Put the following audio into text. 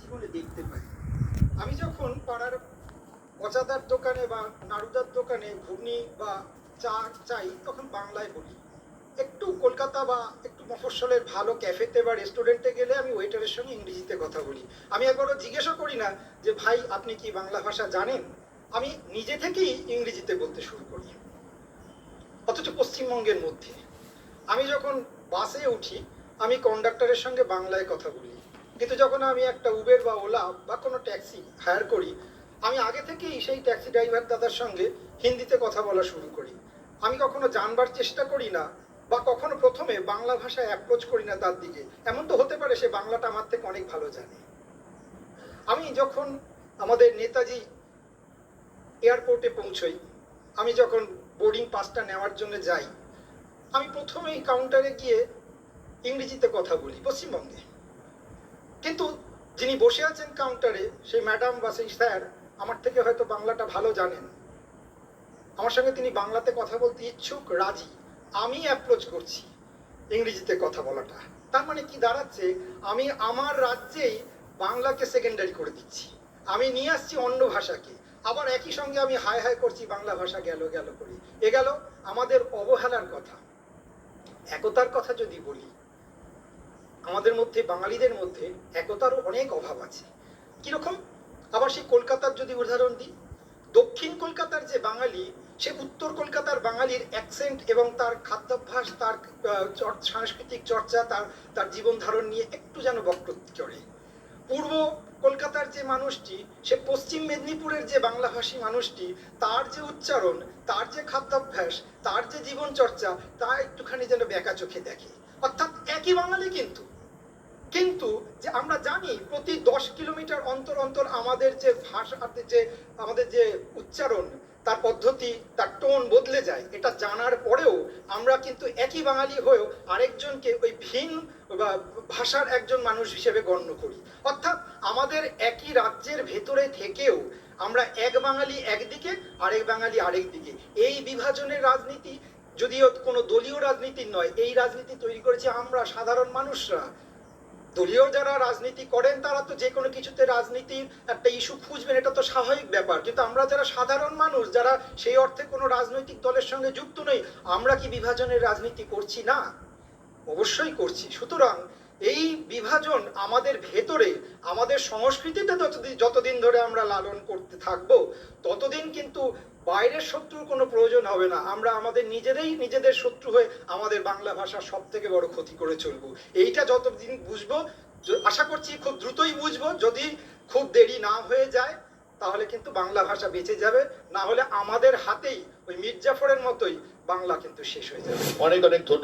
জীবনে দেখতে পাই। আমি যখন পাড়ার পচাদার দোকানে বা নাড়ুদার দোকানে ঘুগনি বা চা চাই, তখন বাংলায় বলি, একটু কলকাতা বা একটু মফস্বলের ভালো ক্যাফেতে বা রেস্টুরেন্টে গেলে আমি ওয়েটারের সঙ্গে ইংরেজিতে কথা বলি। আমি একবারও জিজ্ঞাসা করি না যে, ভাই, আপনি কি বাংলা ভাষা জানেন? আমি নিজে থেকেই ইংরেজিতে বলতে শুরু করি। অথচ পশ্চিমবঙ্গের মধ্যে। আমি যখন বাসে উঠি, আমি কন্ডাক্টরের সঙ্গে বাংলায় কথা বলি। কিন্তু যখন আমি একটা উবের বা ওলা বা কোনো ট্যাক্সি হায়ার করি, আমি আগে থেকেই সেই ট্যাক্সি ড্রাইভার দাদার সঙ্গে হিন্দিতে কথা বলা শুরু করি। আমি কখনো জানবার চেষ্টা করি না বা কখনো প্রথমে বাংলা ভাষায় অ্যাপ্রোচ করি না তার দিকে। এমন তো হতে পারে সে বাংলাটা আমার থেকে অনেক ভালো জানে। আমি যখন আমাদের নেতাজি এয়ারপোর্টে পৌঁছই, আমি যখন বোর্ডিং পাসটা নেওয়ার জন্য যাই, আমি প্রথমেই কাউন্টারে গিয়ে ইংরেজিতে কথা বলি, পশ্চিমবঙ্গে। যিনি বসে আছেন কাউন্টারে সেই ম্যাডাম বা সেই স্যার আমার থেকে হয়তো বাংলাটা ভালো জানেন। আমার সঙ্গে তিনি বাংলাতে কথা বলতে ইচ্ছুক, রাজি। আমি অ্যাপ্রোচ করছি ইংরেজিতে কথা বলাটা। তার মানে কি দাঁড়াচ্ছে? আমি আমার রাজ্যেই বাংলাকে সেকেন্ডারি করে দিচ্ছি। আমি নিয়ে আসছি অন্য ভাষাকে। আবার একই সঙ্গে আমি হায় হায় করছি, বাংলা ভাষা গেল গেল করি। এ গেল আমাদের অবহেলার কথা। একতার কথা যদি বলি আমাদের মধ্যে, বাঙালিদের মধ্যে একতারও অনেক অভাব আছে। কীরকম আবার সেই কলকাতার যদি উদাহরণ দিই, দক্ষিণ কলকাতার যে বাঙালি, সে উত্তর কলকাতার বাঙালির অ্যাকসেন্ট এবং তার খাদ্যাভ্যাস, তার সাংস্কৃতিক চর্চা, তার তার জীবন ধারণ নিয়ে একটু যেন বক্তব্য চড়ে। পূর্ব কলকাতার যে মানুষটি, সে পশ্চিম মেদিনীপুরের যে বাংলাভাষী মানুষটি, তার যে উচ্চারণ, তার যে খাদ্যাভ্যাস, তার যে জীবন চর্চা তা একটুখানি যেন বেঁকা চোখে দেখে। অর্থাৎ একই বাঙালি কিন্তু কিন্তু যে আমরা জানি প্রতি দশ কিলোমিটার অন্তর অন্তর আমাদের যে ভাষা যে, আমাদের যে উচ্চারণ, তার পদ্ধতি, তার টোন বদলে যায়, এটা জানার পরেও আমরা কিন্তু একই বাঙালি হয়েও আরেকজনকে ওই ভিন বা ভাষার একজন মানুষ হিসেবে গণ্য করি। অর্থাৎ আমাদের একই রাজ্যের ভেতরে থেকেও আমরা এক বাঙালি একদিকে, আরেক বাঙালি আরেক দিকে। এই বিভাজনের রাজনীতি, যদিও কোনো দলীয় রাজনীতির নয়, এই রাজনীতি তৈরি করেছে আমরা, সাধারণ মানুষরা। দলীয় যারা রাজনীতি করেন, তারা তো যে কোনো কিছুতে রাজনীতির একটা ইস্যু খুঁজবেন, এটা তো স্বাভাবিক ব্যাপার। কিন্তু আমরা যারা সাধারণ মানুষ, যারা সেই অর্থে কোনো রাজনৈতিক দলের সঙ্গে যুক্ত নই, আমরা কি বিভাজনের রাজনীতি করছি? না, অবশ্যই করছি। সুতরাং এই বিভাজন আমাদের ভেতরে, আমাদের সংস্কৃতিতে যতদিন ধরে আমরা লালন করতে থাকব, ততদিন কিন্তু বাইরের শত্রুর কোনো প্রয়োজন হবে না। আমরা আমাদের নিজেদেরই নিজেদের শত্রু হয়ে আমাদের বাংলা ভাষা সব থেকে বড় ক্ষতি করে চলবো। এইটা যতদিন বুঝব আশা করছি খুব দ্রুতই বুঝব। যদি খুব দেরি না হয়ে যায়, তাহলে কিন্তু বাংলা ভাষা বেঁচে যাবে। না হলে আমাদের হাতেই ওই মির্জাফরের মতোই বাংলা কিন্তু শেষ হয়ে যাবে। অনেক অনেক ধন্যবাদ।